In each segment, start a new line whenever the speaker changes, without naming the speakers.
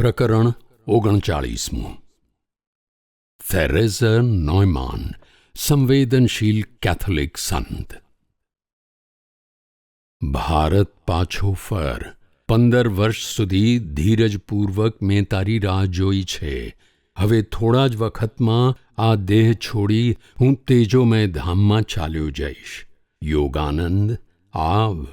પ્રકરણ ઓગણચાળીસમું. થેરેઝ નોયમાન સંવેદનશીલ કેથોલિક સંત. ભારત પાછો ફર. પંદર વર્ષ સુધી ધીરજપૂર્વક મેં તારી રાહ જોઈ છે. હવે થોડા જ વખતમાં આ દેહ છોડી હું તેજોમય ધામમાં ચાલ્યો જઈશ. યોગાનંદ, આવ.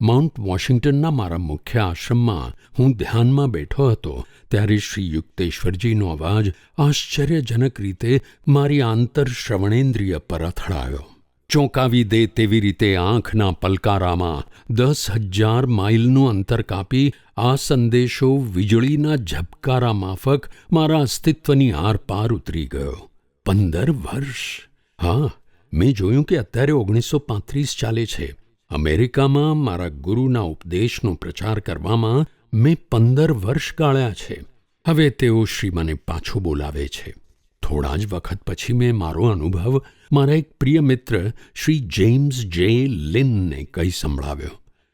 માઉન્ટ વોશિંગ્ટનના મારા મુખ્ય આશ્રમમાં હું ધ્યાનમાં બેઠો હતો ત્યારે શ્રી યુક્તેશ્વરજીનો અવાજ આશ્ચર્યજનક રીતે મારી આંતર શ્રવણેન્દ્રિય પર અથડાયો. ચોંકાવી દે તેવી રીતે આંખના પલકારામાં દસ હજાર માઇલનું અંતર કાપી આ સંદેશો વીજળીના ઝબકારા માફક મારા અસ્તિત્વની આરપાર ઉતરી ગયો. પંદર વર્ષ. હા, મેં જોયું કે અત્યારે ઓગણીસો પાંત્રીસ ચાલે છે. અમેરિકામાં મારા ગુરુના ઉપદેશનો પ્રચાર કરવામાં મેં પંદર વર્ષ ગાળ્યા છે. હવે તેઓ શ્રી મને પાછો બોલાવે છે. થોડા જ વખત પછી મેં મારો અનુભવ મારા એક પ્રિય મિત્ર શ્રી જેમ્સ જે લિનને કહી સંભળાવ્યો.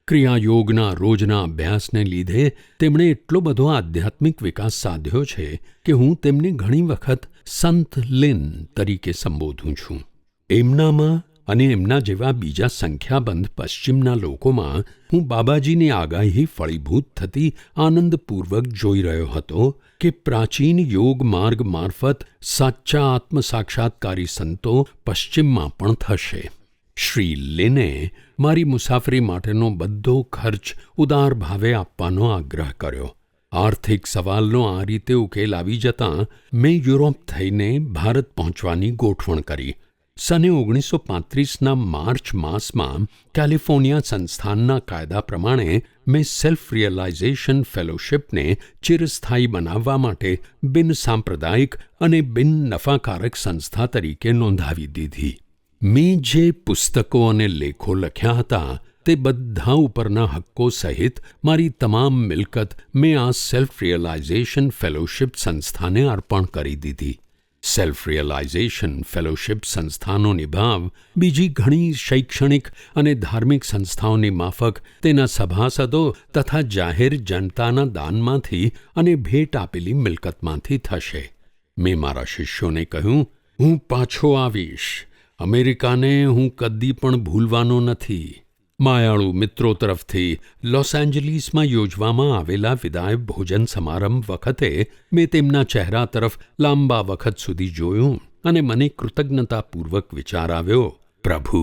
ક્રિયાયોગના રોજના અભ્યાસને લીધે તેમણે એટલો બધો આધ્યાત્મિક વિકાસ સાધ્યો છે કે હું તેમને ઘણી વખત સંત લિન તરીકે સંબોધું છું. એમનામાં અને એમના જેવા બીજા સંખ્યાબંધ પશ્ચિમના લોકોમાં હું બાબાજીની આગાહી ફળીભૂત થતી આનંદપૂર્વક જોઈ રહ્યો હતો કે પ્રાચીન યોગ માર્ગ મારફત સાચા આત્મસાક્ષાત્કારી સંતો પશ્ચિમમાં પણ થશે. શ્રી લિને મારી મુસાફરી માટેનો બધો ખર્ચ ઉદાર ભાવે આપવાનો આગ્રહ કર્યો. આર્થિક સવાલનો આ રીતે ઉકેલ આવી જતાં મેં યુરોપ થઈને ભારત પહોંચવાની ગોઠવણ કરી. સને ઓગણીસો પાંત્રીસના માર્ચ માસમાં કેલિફોર્નિયા સંસ્થાનના કાયદા પ્રમાણે મેં સેલ્ફ રિયલાઇઝેશન ફેલોશિપને ચિરસ્થાયી બનાવવા માટે બિન સાંપ્રદાયિક અને બિન નફાકારક સંસ્થા તરીકે નોંધાવી દીધી. મેં જે પુસ્તકો અને લેખો લખ્યા હતા, તે બધા ઉપરના હક્કો સહિત મારી તમામ મિલકત મેં આ સેલ્ફ રિયલાઇઝેશન ફેલોશિપ સંસ્થાને અર્પણ કરી દીધી. સેલ્ફ રિયલાઇઝેશન ફેલોશિપ સંસ્થાનો નિભાવ બીજી ઘણી શૈક્ષણિક અને ધાર્મિક સંસ્થાઓની માફક, તેના સભાસદો તથા જાહેર જનતાના દાનમાંથી અને ભેટ આપેલી મિલકતમાંથી થશે. મેં મારા શિષ્યોને કહ્યું, હું પાછો આવીશ. અમેરિકાને હું કદી પણ ભૂલવાનો નથી. માયાળુ મિત્રો તરફથી લોસ એન્જલિસમાં યોજવામાં આવેલા વિદાય ભોજન સમારંભ વખતે મેં તેમના ચહેરા તરફ લાંબા વખત સુધી જોયું અને મને કૃતજ્ઞતાપૂર્વક વિચાર આવ્યો, પ્રભુ,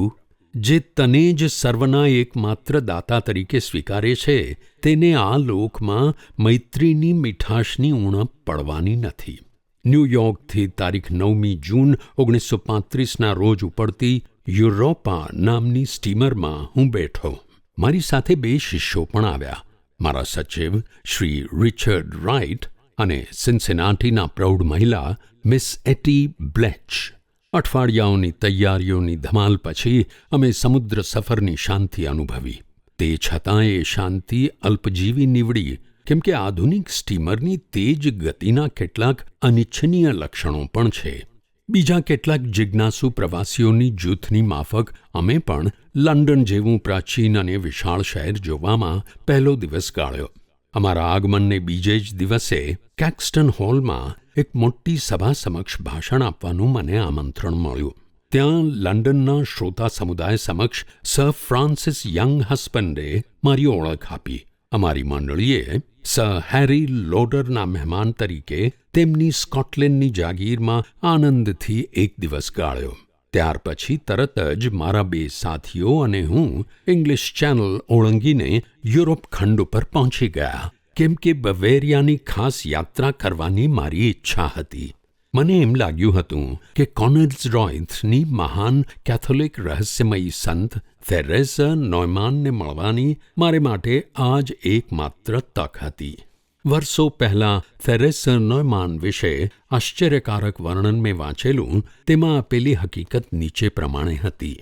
જે તને જ સર્વના એકમાત્ર દાતા તરીકે સ્વીકારે છે, તેને આ લોકમાં મૈત્રીની મીઠાશની ઉણપ પડવાની નથી. ન્યૂયોર્કથી તારીખ નવમી જૂન ઓગણીસો પાંત્રીસના રોજ ઉપડતી યુરોપા નામની સ્ટીમરમાં હું બેઠો. મારી સાથે બે શિષ્યો પણ આવ્યા. મારા સચિવ શ્રી રિચર્ડ રાઇટ અને સિન્સેનાટીના પ્રૌઢ મહિલા મિસ એટી બ્લેચ. અઠવાડિયાઓની તૈયારીઓની ધમાલ પછી અમે સમુદ્ર સફરની શાંતિ અનુભવી. તે છતાં એ શાંતિ અલ્પજીવી નીવડી, કેમ કે આધુનિક સ્ટીમરની તેજ ગતિના કેટલાક અનિચ્છનીય લક્ષણો પણ છે. બીજા કેટલાક જિજ્ઞાસુ પ્રવાસીઓની જૂથની માફક અમે પણ લંડન જેવું પ્રાચીન અને વિશાળ શહેર જોવામાં પહેલો દિવસ ગાળ્યો. અમારા આગમનને બીજે જ દિવસે કેક્સ્ટન હોલમાં એક મોટી સભા સમક્ષ ભાષણ આપવાનું મને આમંત્રણ મળ્યું. ત્યાં લંડનના શ્રોતા સમુદાય સમક્ષ સર ફ્રાન્સિસ યંગ હસબન્ડે મારી ઓળખ આપી. અમારી મંડળીએ સર હેરી લોડરના મહેમાન તરીકે તેમની સ્કોટલેન્ડની જાગીરમાં આનંદથી એક દિવસ ગાળ્યો. ત્યાર પછી તરત જ મારા બે સાથીઓ અને હું ઇંગ્લિશ ચેનલ ઓળંગીને યુરોપ ખંડ ઉપર પહોંચી ગયા. કેમ કે બવેરિયાની ખાસ યાત્રા કરવાની મારી ઈચ્છા હતી. મને એમ લાગ્યું હતું કે કોનલ્સ રોયથની મહાન કેથોલિક રહસ્યમયી સંત થેરેસ નોયમાનને મળવાની મારે માટે આ જ એકમાત્ર તક હતી. વર્ષો પહેલાં થેરેસ નોયમાન વિશે આશ્ચર્યકારક વર્ણન મેં વાંચેલું, તેમાં આપેલી હકીકત નીચે પ્રમાણે હતી.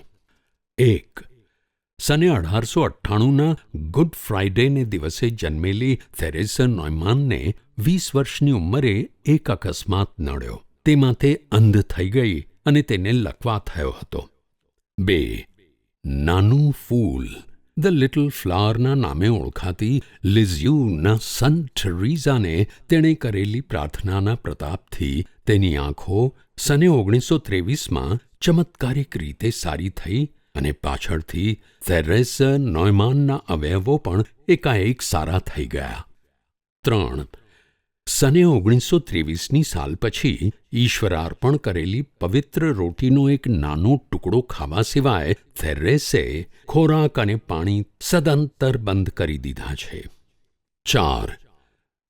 એક, સને અઢારસો અઠ્ઠાણુંના ગુડ ફ્રાઇડેને દિવસે જન્મેલી થેરેસર નોયમાનને વીસ વર્ષની ઉંમરે એક અકસ્માત નડ્યો. તેમાં તે અંધ થઈ ગઈ અને તેને લકવા થયો હતો. બે, નાનું ફૂલ ધ લિટલ ફ્લાવરના નામે ઓળખાતી લિઝ્યુના સંત રીઝાને તેણે કરેલી પ્રાર્થનાના પ્રતાપથી તેની આંખો સને ઓગણીસો ત્રેવીસમાં ચમત્કારિક રીતે સારી થઈ અને પાછળથી થેરેસ નોયમાનના અવયવો પણ એકાએક સારા થઈ ગયા. ત્રણ સને ઓગણીસો ત્રેવીસની સાલ પછી ઈશ્વરાર્પણ કરેલી પવિત્ર રોટીનો એક નાનો ટુકડો ખાવા સિવાય થેરેસે ખોરાક અને પાણી સદંતર બંધ કરી દીધા છે. ચાર.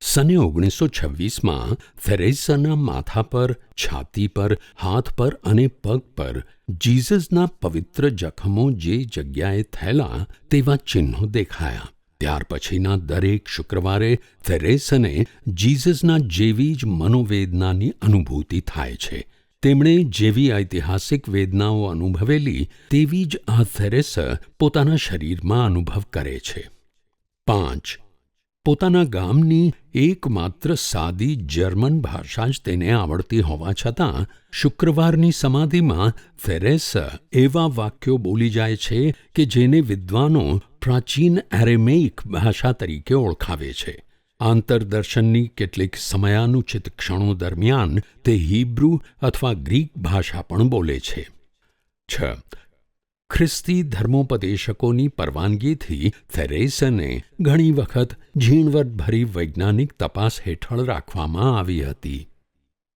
સને ઓગણીસો છવ્વીસમાં થેરેસાના માથા પર, છાતી પર, હાથ પર અને પગ પર જીઝસના પવિત્ર જખમો જે જગ્યાએ થયેલા તેવા ચિહ્નો દેખાયા. ત્યાર પછીના દરેક શુક્રવારે થેરેસને જીઝસના જેવી જ મનોવેદનાની અનુભૂતિ થાય છે. તેમણે જેવી ઐતિહાસિક વેદનાઓ અનુભવેલી, તેવી જ આ થેરેસ પોતાના શરીરમાં અનુભવ કરે છે. પાંચ પોતાના ગામની એકમાત્ર સાદી જર્મન ભાષા જ તેને આવડતી હોવા છતાં શુક્રવારની સમાધિમાં ફેરેસ એવા વાક્યો બોલી જાય છે કે જેને વિદ્વાનો પ્રાચીન એરેમેઇક ભાષા તરીકે ઓળખાવે છે. આંતરદર્શનની કેટલીક સમયાનુચિત ક્ષણો દરમિયાન તે હિબ્રુ અથવા ગ્રીક ભાષા પણ બોલે છે. છ. ખ્રિસ્તી ધર્મોપદેશકોની પરવાનગીથી થેરેસને ઘણી વખત ઝીણવટભરી વૈજ્ઞાનિક તપાસ હેઠળ રાખવામાં આવી હતી.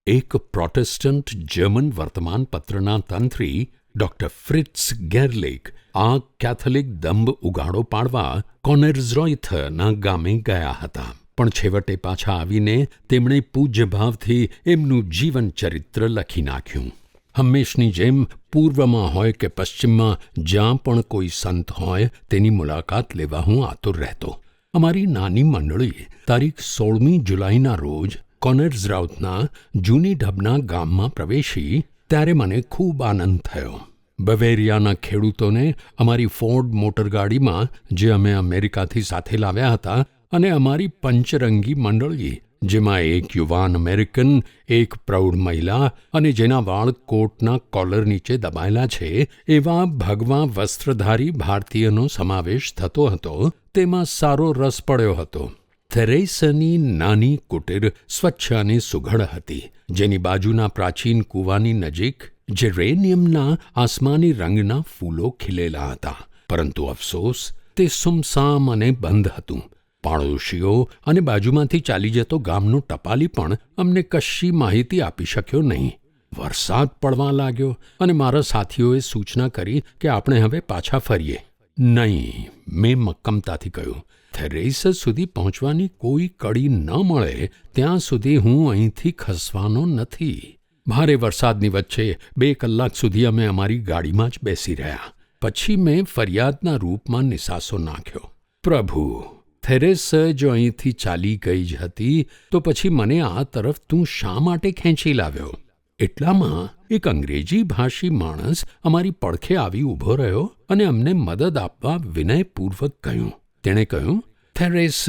એક પ્રોટેસ્ટન્ટ જર્મન વર્તમાનપત્રના તંત્રી ડૉક્ટર ફ્રિટ્સ ગેરલેક આ કેથોલિક દંભ ઉગાડો પાડવા કોનેર્ઝરોઇથના ગામે ગયા હતા. પણ છેવટે પાછા આવીને તેમણે પૂજ્યભાવથી એમનું જીવન ચરિત્ર લખી નાખ્યું. હંમેશની જેમ પૂર્વમાં હોય કે પશ્ચિમમાં જ્યાં પણ કોઈ સંત હોય તેની મુલાકાત લેવા હું આતુર રહેતો. અમારી નાની મંડળી તારીખ સોળમી જુલાઈના રોજ કોનેર્ઝરાઉથના જૂની ઢબના ગામમાં પ્રવેશી ત્યારે મને ખૂબ આનંદ થયો. બવેરિયાના ખેડૂતોને અમારી ફોર્ડ મોટરગાડીમાં જે અમે અમેરિકાથી સાથે લાવ્યા હતા અને અમારી પંચરંગી મંડળી જેમાં એક યુવાન અમેરિકન, એક પ્રૌઢ મહિલા અને જેના વાળ કોટના કોલર નીચે દબાયેલા છે, એવા ભગવા વસ્ત્રધારી ભારતીયનો સમાવેશ થતો હતો, તેમાં સારો રસ પડ્યો હતો. થેરેસની નાની કુટીર સ્વચ્છ અને સુઘડ હતી, જેની બાજુના પ્રાચીન કૂવાની નજીક જેરેનિયમના આસમાની રંગના ફૂલો ખીલેલા હતા. પરંતુ અફસોસ, તે સુમસામ અને બંધ હતું. પાડોશીઓ અને બાજુમાંથી ચાલી જતો ગામનો ટપાલી પણ અમને કશી માહિતી આપી શક્યો નહીં. વરસાદ પડવા લાગ્યો અને મારા સાથીઓએ સૂચના કરી કે આપણે હવે પાછા ફરીએ. નહીં, મેં મક્કમતાથી કહ્યું, થેરેસ સુધી પહોંચવાની કોઈ કડી ન મળે, ત્યાં સુધી હું અહીંથી ખસવાનો નથી. ભારે વરસાદની વચ્ચે બે કલાક સુધી અમે અમારી ગાડીમાં જ બેસી રહ્યા. પછી મેં ફરિયાદના રૂપમાં નિસાસો નાખ્યો. પ્રભુ થેરેસ જો અહીંથી ચાલી ગઈ જ હતી, તો પછી મને આ તરફ તું શા માટે ખેંચી લાવ્યો? એટલામાં એક અંગ્રેજી ભાષી માણસ અમારી પડખે આવી ઊભો રહ્યો અને અમને મદદ આપવા વિનયપૂર્વક કહ્યું. તેણે કહ્યું થેરેસ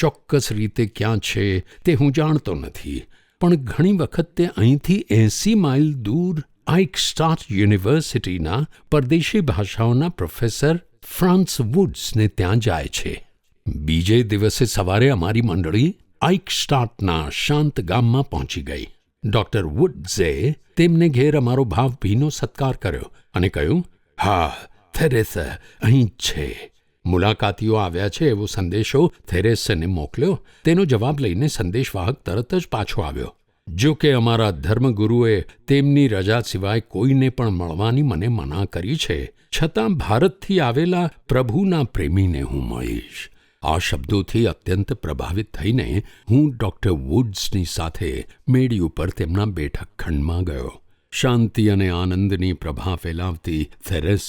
ચોક્કસ રીતે ક્યાં છે તે હું જાણતો નથી, પણ ઘણી વખત તે અહીંથી એંસી માઇલ દૂર આઇકસ્ટાટ યુનિવર્સિટીના પરદેશી ભાષાઓના પ્રોફેસર ફ્રાન્સ વુડ્સને ત્યાં જાય છે. બીજે દિવસે સવારે અમારી મંડળી આઇકસ્ટાટના શાંત ગામમાં પહોંચી ગઈ. ડૉક્ટર વુડ્સે તેમને ઘેર અમારો ભાવભીનો સત્કાર કર્યો અને કહ્યું, હા, થેરેસ અહીં છે. મુલાકાતીઓ આવ્યા છે એવો સંદેશો થેરેસને મોકલ્યો. તેનો જવાબ લઈને સંદેશવાહક તરત જ પાછો આવ્યો. જો કે અમારા ધર્મગુરુએ તેમની રજા સિવાય કોઈને પણ મળવાની મને મના કરી છે. છતાં ભારતથી આવેલા પ્રભુના પ્રેમીને હું મળીશ. આ શબ્દોથી અત્યંત પ્રભાવિત થઈને હું ડૉક્ટર વુડ્સની સાથે મેડી ઉપર તેમના બેઠક ખંડમાં ગયો. શાંતિ અને આનંદની પ્રભા ફેલાવતી થેરેસ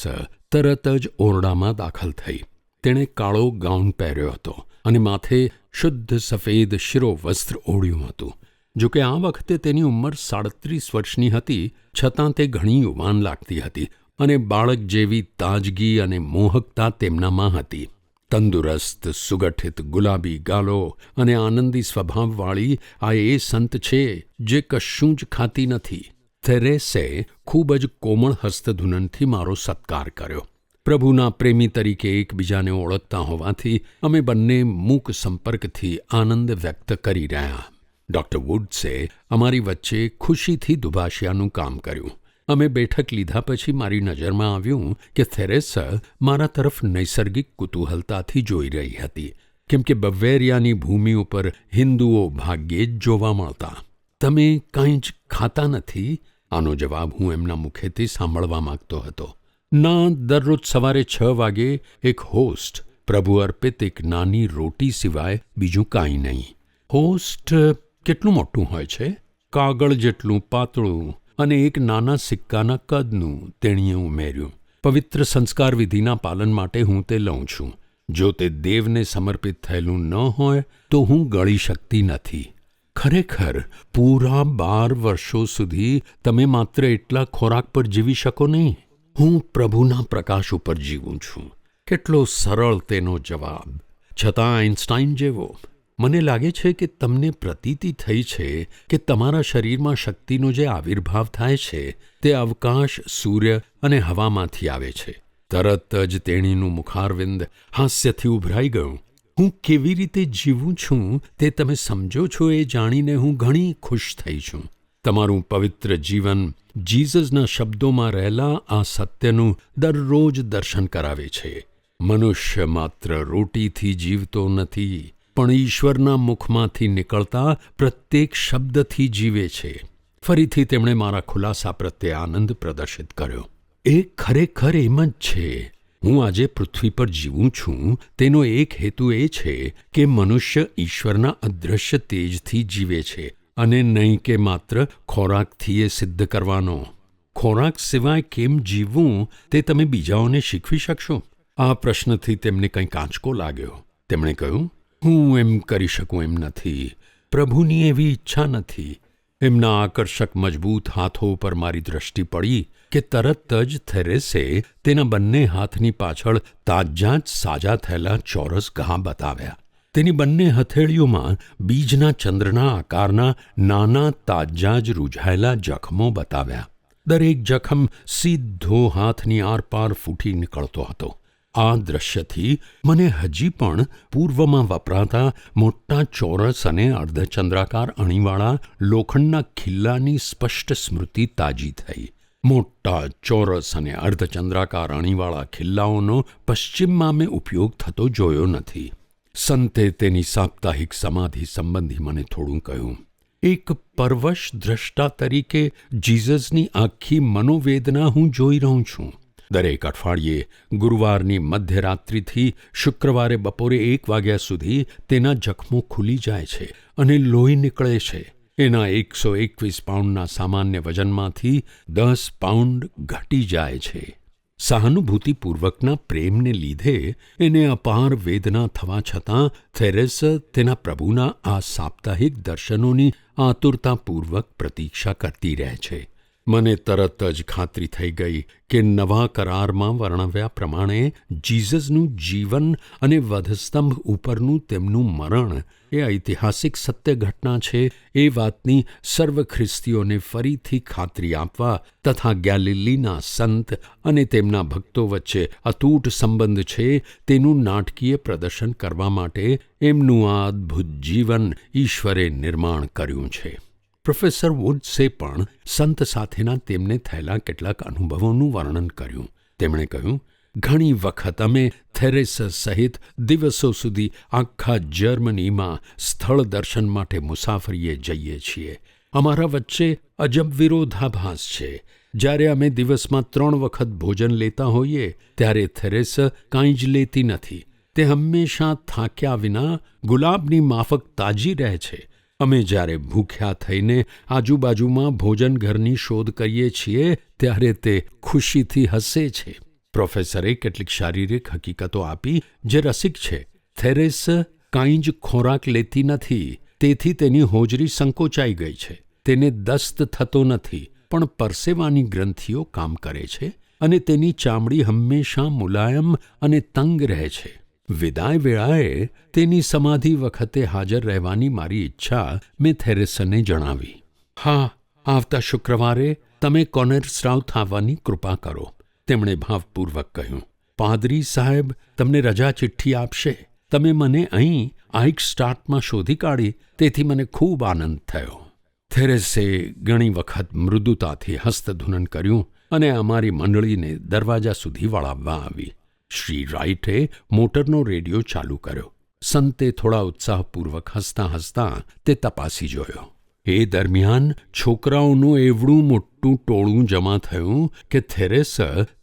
તરત જ ઓરડામાં દાખલ થઈ. તેણે કાળો ગાઉન પહેર્યો હતો અને માથે શુદ્ધ સફેદ શિરોવસ્ત્ર ઓઢ્યું હતું. જો કે આ વખતે તેની ઉંમર સાડત્રીસ વર્ષની હતી, છતાં તે ઘણી યુવાન લાગતી હતી અને બાળક જેવી તાજગી અને મોહકતા તેમનામાં હતી. તંદુરસ્ત, સુગઠિત ગુલાબી ગાલો અને આનંદી સ્વભાવવાળી આ એ સંત છે જે કશું જ ખાતી નથી. થેરેસે ખૂબ જ કોમળ હસ્તધૂનનથી મારો સત્કાર કર્યો. પ્રભુના પ્રેમી તરીકે એકબીજાને ઓળખતા હોવાથી અમે બંને મૂક સંપર્કથી આનંદ વ્યક્ત કરી રહ્યા. ડૉક્ટર વુડ્સે અમારી વચ્ચે ખુશીથી દુભાષિયાનું કામ કર્યું. અમે બેઠક લીધા પછી મારી નજરમાં આવ્યું કે થેરેસા મારા તરફ નૈસર્ગિક કુતૂહલતાથી જોઈ રહી હતી, કેમ કે બવેરિયાની ભૂમિ ઉપર હિન્દુઓ ભાગ્યે જ જોવા મળતા. તમે કાંઈ જ ખાતા નથી? આનો જવાબ હું એમના મુખેથી સાંભળવા માંગતો હતો. ના, દરરોજ સવારે છ વાગે એક હોસ્ટ પ્રભુ અર્પિત એક નાની રોટી સિવાય બીજું કાંઈ નહીં. હોસ્ટ કેટલું મોટું હોય છે? કાગળ જેટલું, પાતળું અને એક નાના સિક્કાના કદનું તેણીએ ઉમેર્યું. પવિત્ર સંસ્કાર વિધિના પાલન માટે હું તે લઉં છું. જો તે દેવને સમર્પિત થયેલું ન હોય, તો હું ગળી શકતી નથી. ખરેખર, પૂરા બાર વર્ષો સુધી તમે માત્ર એટલા ખોરાક પર જીવી શકો નહીં. હું પ્રભુના પ્રકાશ ઉપર જીવું છું. કેટલો સરળ તેનો જવાબ. છતાં આઇન્સ્ટાઈન જેવો મને લાગે છે કે તમને પ્રતીતિ થઈ છે કે તમારા શરીરમાં શક્તિનો જે આવિર્ભાવ થાય છે, તે અવકાશ, સૂર્ય અને હવામાંથી આવે છે. તરત જ તેણીનું મુખારવિંદ હાસ્યથી ઉભરાઈ ગયું. હું કેવી રીતે જીવું છું તે તમે સમજો છો એ જાણીને હું ઘણી ખુશ થઈ છું. તમારું પવિત્ર જીવન જીઝસના શબ્દોમાં રહેલા આ સત્યનું દરરોજ દર્શન કરાવે છે. મનુષ્ય માત્ર રોટીથી જીવતો નથી. પણ ઈશ્વરના મુખમાંથી નીકળતા પ્રત્યેક શબ્દથી જીવે છે. ફરીથી તેમણે મારા ખુલાસા પ્રત્યે આનંદ પ્રદર્શિત કર્યો. એ ખરેખર એમ જ છે. હું આજે પૃથ્વી પર જીવું છું. તેનો એક હેતુ એ છે કે મનુષ્ય ઈશ્વરના અદૃશ્ય તેજથી જીવે છે અને નહીં કે માત્ર ખોરાકથી એ સિદ્ધ કરવાનો. ખોરાક સિવાય કેમ જીવવું તે તમે બીજાઓને શીખવી શકશો? આ પ્રશ્નથી તેમને કંઈક આંચકો લાગ્યો. તેમણે કહ્યું હું એમ કરી શકું એમ નથી. પ્રભુની એવી ઈચ્છા નથી. એમના આકર્ષક મજબૂત હાથો પર મારી દ્રષ્ટિ પડી કે તરત જ થેરેસે તેના બંને હાથની પાછળ તાજા જ સાજા થયેલા ચોરસ ઘા બતાવ્યા. તેની બંને હથેળીઓમાં બીજના ચંદ્રના આકારના નાના તાજા જ રૂઝાયેલા જખમો બતાવ્યા. દરેક જખમ સીધો હાથની આરપાર ફૂટી નીકળતો હતો. આ દ્રશ્યથી મને હજી પણ પૂર્વમાં વપરાતા મોટા ચોરસ અને અર્ધચંદ્રાકાર અણીવાળા લોખંડના ખિલ્લાની સ્પષ્ટ સ્મૃતિ તાજી થઈ. મોટા ચોરસ અને અર્ધચંદ્રાકાર અણીવાળા ખિલ્લાઓનો પશ્ચિમમાં મેં ઉપયોગ થતો જોયો નથી. સંતે તેની સાપ્તાહિક સમાધિ સંબંધી મને થોડું કહ્યું. એક પરવશ દ્રષ્ટા તરીકે જીઝસની આખી મનોવેદના હું જોઈ રહું છું. દરેક અઠવાડિયે ગુરુવારની મધ્યરાત્રિથી શુક્રવારે બપોરે એક વાગ્યા સુધી તેના જખમો ખુલી જાય છે અને લોહી નીકળે છે. એના એકસો એકવીસ પાઉન્ડના સામાન્ય વજનમાંથી દસ પાઉન્ડ ઘટી જાય છે. સહાનુભૂતિપૂર્વકના પ્રેમને લીધે એને અપાર વેદના થવા છતાં થેરેસ તેના પ્રભુના આ સાપ્તાહિક દર્શનોની આતુરતાપૂર્વક પ્રતીક્ષા કરતી રહે છે. મને તરત જ ખાતરી થઈ ગઈ કે નવા કરારમાં વર્ણવ્યા પ્રમાણે જીઝસનું જીવન અને વધસ્તંભ ઉપરનું તેમનું મરણ એ ઐતિહાસિક સત્ય ઘટના છે એ વાતની સર્વ ખ્રિસ્તીઓને ફરીથી ખાતરી આપવા તથા ગેલિલીના સંત અને તેમના ભક્તો વચ્ચે અતૂટ સંબંધ છે તેનું નાટકીય પ્રદર્શન કરવા માટે એમનું આ અદ્ભુત જીવન ઈશ્વરે નિર્માણ કર્યું છે. પ્રોફેસર વુડ્સે પણ સંત સાથેના તેમને થયેલા કેટલાક અનુભવોનું વર્ણન કર્યું. તેમણે કહ્યું, ઘણી વખત અમે થેરેસ સહિત દિવસો સુધી આખા જર્મનીમાં સ્થળ દર્શન માટે મુસાફરીએ જઈએ છીએ. અમારા વચ્ચે અજબ વિરોધાભાસ છે. જ્યારે અમે દિવસમાં ત્રણ વખત ભોજન લેતા હોઈએ, ત્યારે થેરેસ કાંઈ જ લેતી નથી. તે હંમેશા થાક્યા વિના ગુલાબની માફક તાજી રહે છે. અમે જ્યારે ભૂખ્યા થઈને આજુબાજુમાં ભોજન ઘરની શોધ કરીએ છીએ, ત્યારે તે ખુશીથી હસે છે. પ્રોફેસરે કેટલીક શારીરિક હકીકતો આપી, જે રસિક છે. થેરેસ કાંઈ જ ખોરાક લેતી નથી, તેથી તેની હોજરી સંકોચાઈ ગઈ છે. તેને દસ્ત થતો નથી, પણ પરસેવાની ગ્રંથિઓ કામ કરે છે અને તેની ચામડી હંમેશા મુલાયમ અને તંગ રહે છે. વિદાય વેળાએ તેની સમાધિ વખતે હાજર રહેવાની મારી ઈચ્છા મેં થેરેસને જણાવી. હા, આવતા શુક્રવારે તમે કોનેર સ્રાઉથ આવવાની કૃપા કરો, તેમણે ભાવપૂર્વક કહ્યું. પાદરી સાહેબ તમને રજા ચિઠ્ઠી આપશે. તમે મને અહીં આઈક સ્ટાર્ટમાં શોધી કાઢી તેથી મને ખૂબ આનંદ થયો. થેરેસે ઘણી વખત મૃદુતાથી હસ્તધૂનન કર્યું અને અમારી મંડળીને દરવાજા સુધી વળાવવા આવી. શ્રી રાઇટે મોટરનો રેડિયો ચાલુ કર્યો. સંતે થોડા ઉત્સાહપૂર્વક હસતાં હસતાં તે તપાસી જોયો. એ દરમિયાન છોકરાઓનું એવડું મોટું ટોળું જમા થયું કે થેરેસ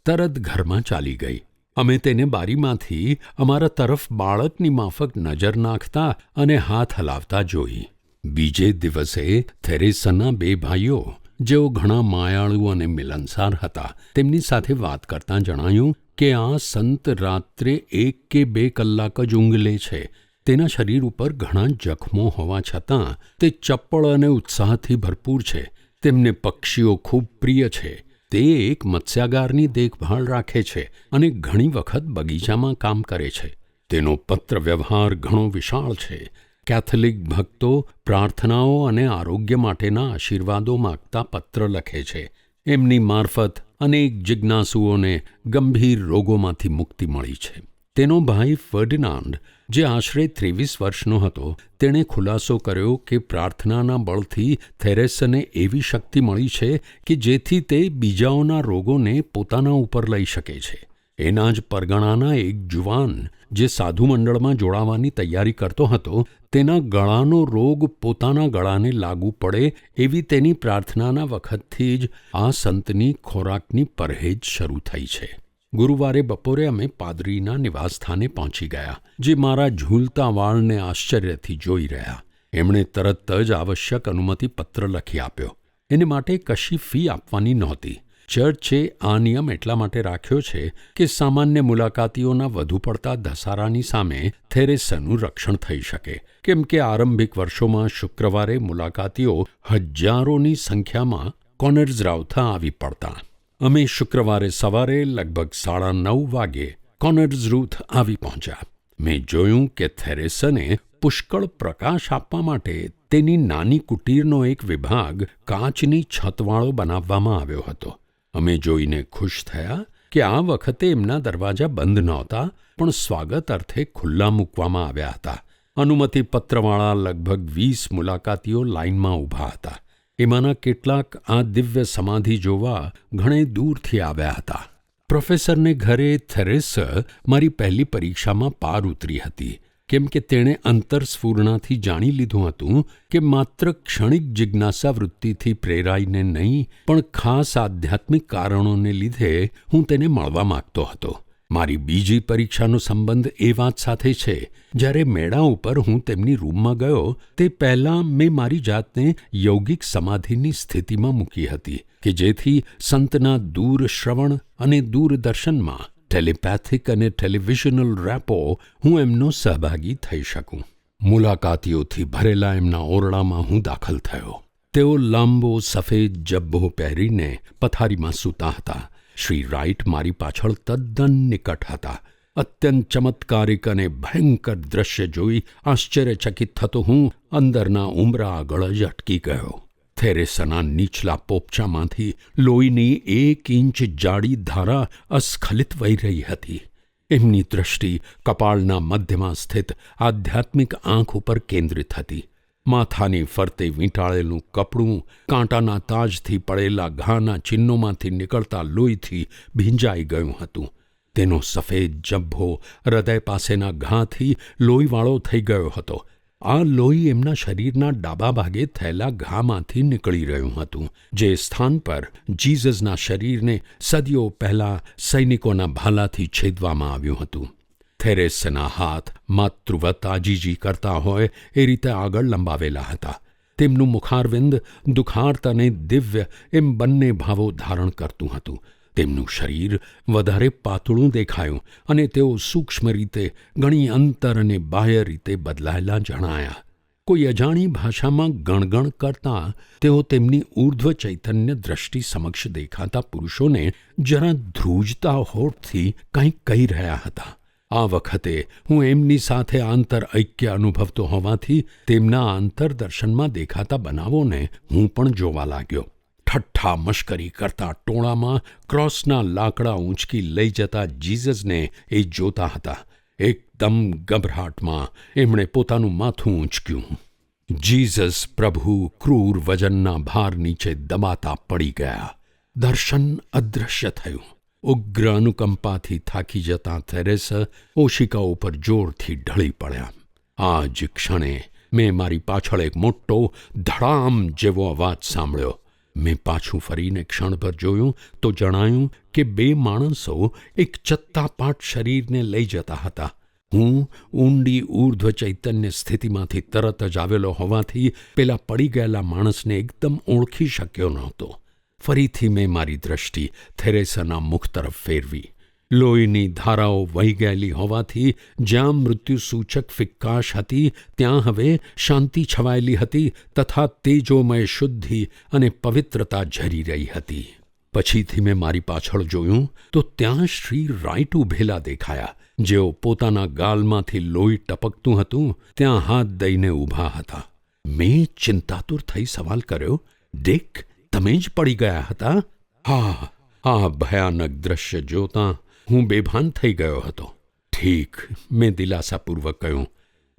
તરત ઘરમાં ચાલી ગઈ. અમે તેને બારીમાંથી અમારા તરફ બાળકની માફક નજર નાખતા અને હાથ હલાવતા જોઈ. બીજે દિવસે થેરેસના બે ભાઈઓ, જેઓ ઘણા માયાળુ અને મિલનસાર હતા, તેમની સાથે વાત કરતાં જણાયું કે આ સંત રાત્રે એક કે બે કલાક જ ઊંઘ છે. તેના શરીર ઉપર ઘણા જખમો હોવા છતાં તે ચપ્પળ અને ઉત્સાહથી ભરપૂર છે. તેમને પક્ષીઓ ખૂબ પ્રિય છે. તે એક મત્સ્યાગારની દેખભાળ રાખે છે અને ઘણી વખત બગીચામાં કામ કરે છે. તેનો પત્ર વ્યવહાર ઘણો વિશાળ છે. કેથલિક ભક્તો પ્રાર્થનાઓ અને આરોગ્ય માટેના આશીર્વાદો માગતા પત્ર લખે છે. એમની મારફત અનેક જિજ્ઞાસુઓને ગંભીર રોગોમાંથી મુક્તિ મળી છે. તેનો ભાઈ ફર્ડિનાન્ડ, જે આશરે ત્રેવીસ વર્ષનો હતો, તેણે ખુલાસો કર્યો કે પ્રાર્થનાના બળથી થેરેસને એવી શક્તિ મળી છે કે જેથી તે બીજાઓના રોગોને પોતાના ઉપર લઈ શકે છે. એના જ પરગણાના એક જુવાન જે સાધુ મંડળમાં જોડાવાની તૈયારી કરતો હતો, તેના ગળાનો રોગ પોતાના ગળાને લાગુ પડે એવી તેની પ્રાર્થનાના વખતથી જ આ સંતની ખોરાકની પરહેજ શરૂ થઈ છે. ગુરુવારે બપોરે અમે પાદરીના નિવાસસ્થાને પહોંચી ગયા, જે મારા ઝૂલતા વાળને આશ્ચર્યથી જોઈ રહ્યા. એમણે તરત જ આવશ્યક અનુમતિ પત્ર લખી આપ્યો. એને માટે કશી ફી આપવાની નહોતી. ચર્ચે આ નિયમ એટલા માટે રાખ્યો છે કે સામાન્ય મુલાકાતીઓના વધુ પડતા ધસારાની સામે થેરેસનું રક્ષણ થઈ શકે. કેમ કે આરંભિક વર્ષોમાં શુક્રવારે મુલાકાતીઓ હજારોની સંખ્યામાં કોનર્સ રાવથા આવી પડતા. અમે શુક્રવારે સવારે લગભગ સાડા નવ વાગે કોનર્સ રૂથ આવી પહોંચ્યા. મેં જોયું કે થેરેસને પુષ્કળ પ્રકાશ આપવા માટે તેની નાની કુટીરનો એક વિભાગ કાચની છતવાળો બનાવવામાં આવ્યો હતો. અમે જોઈને ખુશ થયા કે આ વખતે એમના દરવાજા બંધ નહોતા, પણ સ્વાગત અર્થે ખુલ્લા મૂકવામાં આવ્યા હતા. અનુમતિ પત્રવાળા લગભગ વીસ મુલાકાતીઓ લાઇનમાં ઊભા હતા. એમાંના કેટલાક આ દિવ્ય સમાધિ જોવા ઘણે દૂરથી આવ્યા હતા. પ્રોફેસરને ઘરે થેરેસ મારી પહેલી પરીક્ષામાં પાર ઉતરી હતી. કેમ કે તેણે અંતરસ્ફૂર્ણાથી જાણી લીધું હતું કે માત્ર ક્ષણિક જિજ્ઞાસા વૃત્તિથી પ્રેરાઈને નહીં, પણ ખાસ આધ્યાત્મિક કારણોને લીધે હું તેને મળવા માગતો હતો. મારી બીજી પરીક્ષાનો સંબંધ એ વાત સાથે છે, જ્યારે મેળા ઉપર હું તેમની રૂમમાં ગયો, તે પહેલાં મેં મારી જાતને યૌગિક સમાધિની સ્થિતિમાં મૂકી હતી, કે જેથી સંતના દૂર શ્રવણ અને દૂરદર્શનમાં ટેલિપેથિક અને ટેલિવિઝનલ રેપો હું એમનો સહભાગી થઈ શકું. મુલાકાતીઓથી ભરેલા એમના ઓરડામાં હું દાખલ થયો. તેઓ લાંબો, સફેદ જબ્બો પહેરીને પથારીમાં સૂતા હતા. શ્રી રાઇટ મારી પાછળ તદ્દન નિકટ હતા. અત્યંત ચમત્કારિક અને ભયંકર દ્રશ્ય જોઈ આશ્ચર્યચકિત થતો હું અંદરના ઉમરા આગળ જ અટકી ગયો. થેરેસના નીચલા પોપચામાંથી લોહીની એક ઇંચ જાડી ધારા અસ્ખલિત વહી રહી હતી. એમની દૃષ્ટિ કપાળના મધ્યમાં સ્થિત આધ્યાત્મિક આંખ ઉપર કેન્દ્રિત હતી. માથાની ફરતે વીંટાળેલું કપડું, કાંટાના તાજથી પડેલા ઘાના ચિહ્નોમાંથી નીકળતા લોહીથી ભીંજાઈ ગયું હતું. તેનો સફેદ જબ્ભો હૃદય પાસેના ઘાથી લોહીવાળો થઈ ગયો હતો. આ લોહી એમના શરીરના ડાબા ભાગે થયેલા ઘામાંથી નીકળી રહ્યું હતું, જે સ્થાન પર જીઝસના શરીરને સદીઓ પહેલા સૈનિકોના ભાલાથી છેદવામાં આવ્યું હતું. થેરેસના હાથ માતૃવત આજીજી કરતા હોય એ રીતે આગળ લંબાવેલા હતા. તેમનું મુખારવિંદ દુખાર્ત અને દિવ્ય એમ બંને ભાવો ધારણ કરતું હતું. તેમનું શરીર વધારે પાતળું દેખાયું અને તેઓ સૂક્ષ્મ રીતે, ઘણી અંતર અને બાહ્ય રીતે બદલાયેલા જણાયા. કોઈ અજાણી ભાષામાં ગણગણ કરતા તેઓ તેમની ઉર્ધ્વ ચૈતન્ય દ્રષ્ટિ સમક્ષ દેખાતા પુરુષોને જરા ધ્રુજતા હોઠથી કંઈક કહી રહ્યા હતા. આ વખતે હું એમની સાથે આંતર ઐક્ય અનુભવતો હોવાથી તેમના આંતરદર્શનમાં દેખાતા બનાવોને હું પણ જોવા લાગ્યો. ઠઠ્ઠા મશ્કરી કરતા ટોળામાં ક્રોસના લાકડા ઊંચકી લઈ જતા જીસસને એ જોતા હતા. એકદમ ગભરાટમાં એમણે પોતાનું માથું ઊંચક્યું. જીસસ પ્રભુ ક્રૂર વજનના ભાર નીચે દબાતા પડી ગયા. દર્શન અદૃશ્ય થયું. ઉગ્ર અનુકંપાથી થાકી જતા થેરેસ ઓશિકા ઉપર જોરથી ઢળી પડ્યા. આ જ ક્ષણે મેં મારી પાછળ એક મોટો ધડામ જેવો અવાજ સાંભળ્યો. મેં પાછું ફરીને ક્ષણભર જોયું તો જણાયું કે બે માણસો એક ચત્તાપાટ શરીરને લઈ જતા હતા. હું ઊંડી ઊર્ધ્વ ચૈતન્ય સ્થિતિમાંથી તરત જ આવેલો હોવાથી પેલા પડી ગયેલા માણસને એકદમ ઓળખી શક્યો નહોતો. ફરીથી મેં મારી દ્રષ્ટિ થેરેસાના મુખ તરફ ફેરવી. લોહીની ધારાઓ વહી ગયેલી હોવાથી જ્યાં મૃત્યુ સૂચક ફિક્કાશ હતી, ત્યાં હવે શાંતિ છવાયેલી હતી તથા તેજોમય શુદ્ધિ અને પવિત્રતા ઝરી રહી હતી. પછીથી મેં મારી પાછળ જોયું તો ત્યાં શ્રી રાઈટ ઉભેલા દેખાયા. જેઓ પોતાના ગાલમાંથી લોહી ટપકતું હતું, ત્યાં હાથ દઈને ઊભા હતા. મેં ચિંતાતુર થઈ સવાલ કર્યો ડિક તમે જ પડી ગયા હતા? હા આ ભયાનક દ્રશ્ય જોતાં હું બેભાન થઈ ગયો હતો. ઠીક, મેં દિલાસાપૂર્વક કહ્યું,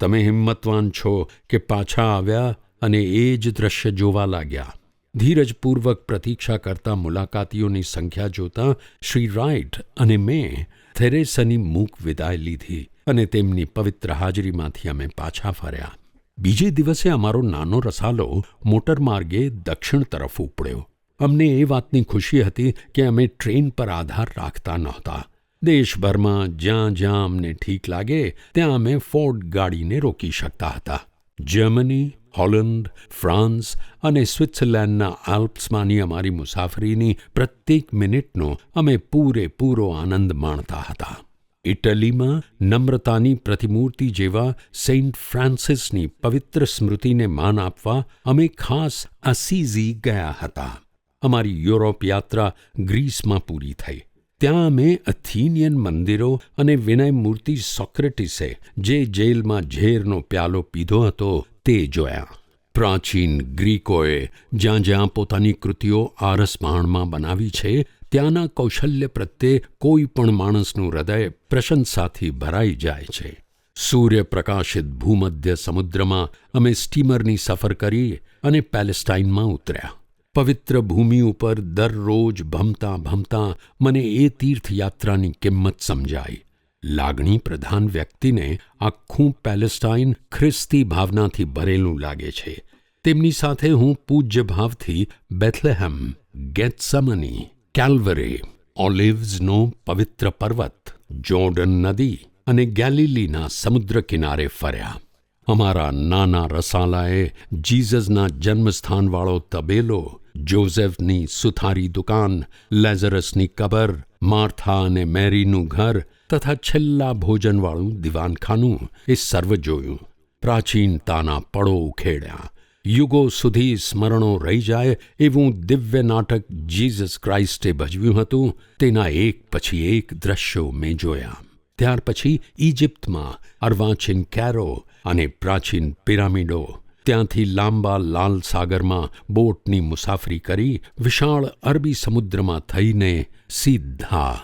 તમે હિંમતવાન છો કે પાછા આવ્યા અને એ જ દ્રશ્ય જોવા લાગ્યા. ધીરજપૂર્વક પ્રતીક્ષા કરતા મુલાકાતીઓની સંખ્યા જોતાં શ્રી રાઇટ અને મેં થેરેસની મૂક વિદાય લીધી અને તેમની પવિત્ર હાજરીમાંથી અમે પાછા ફર્યા. બીજે દિવસે અમારો નાનો રસાલો મોટરમાર્ગે દક્ષિણ તરફ ઉપડ્યો. અમને એ વાતની ખુશી હતી કે અમે ટ્રેન પર આધાર રાખતા નહોતા. દેશભરમાં જ્યાં જ્યાં અમને ઠીક લાગે, ત્યાં અમે ફોર્ડ ગાડીને રોકી શકતા હતા. જર્મની હોલન્ડ ફ્રાન્સ અને સ્વિટ્ઝર્લેન્ડના આલ્પ્સમાંની અમારી મુસાફરીની પ્રત્યેક મિનિટનો અમે પૂરેપૂરો આનંદ માણતા હતા. ઇટલીમાં નમ્રતાની પ્રતિમૂર્તિ જેવા સેન્ટ ફ્રાન્સિસની પવિત્ર સ્મૃતિને માન આપવા અમે ખાસ અસીઝી ગયા હતા. અમારી યુરોપ યાત્રા ગ્રીસમાં પૂરી થઈ. ત્યાં અમે અથીનિયન મંદિરો અને વિનયમૂર્તિ સોક્રેટિસે જે જેલમાં ઝેરનો પ્યાલો પીધો હતો તે જોયા. પ્રાચીન ગ્રીકોએ જ્યાં જ્યાં પોતાની કૃતિઓ આરસમાણમાં બનાવી છે, ત્યાંના કૌશલ્ય પ્રત્યે કોઈ પણ માણસનું હૃદય પ્રશંસાથી ભરાઈ જાય છે. સૂર્યપ્રકાશિત ભૂમધ્ય સમુદ્રમાં અમે સ્ટીમરની સફર કરી અને પેલેસ્ટાઇનમાં ઉતર્યા. પવિત્ર ભૂમિ ઉપર દરરોજ ભમતા ભમતા મને એ તીર્થયાત્રાની કિંમત સમજાઈ. લાગણી પ્રધાન વ્યક્તિને આખું પેલેસ્ટાઇન ખ્રિસ્તી ભાવનાથી ભરેલું લાગે છે. તેમની સાથે હું પૂજ્ય ભાવથી બેથલેહેમ ગેથસમની કેલ્વરે, ઓલિવ્સનો પવિત્ર પર્વત, જોર્ડન નદી અને ગેલિલીના સમુદ્ર કિનારે ફર્યા. અમારા નાના રસાલાએ જીઝસના જન્મસ્થાનવાળો તબેલો જોઝેફની સુથારી દુકાન, લેઝરસની કબર, માર્થા અને મેરીનું ઘર તથા છેલ્લા ભોજનવાળું દિવાનખાનું એ સર્વ જોયું. પ્રાચીનતાના પળો ઉખેડ્યા. યુગો સુધી સ્મરણો રહી જાય એવું દિવ્ય નાટક જીસસ ક્રાઇસ્ટે ભજવ્યું હતું, તેના એક પછી એક દ્રશ્યો મેં જોયા. ત્યાર પછી ઇજિપ્તમાં અર્વાચીન કેરો અને પ્રાચીન પિરામિડો ત્યાંથી લાંબા લાલ સાગરમાં બોટની મુસાફરી કરી વિશાળ અરબી સમુદ્રમાં થઈને સીધા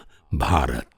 ભારત.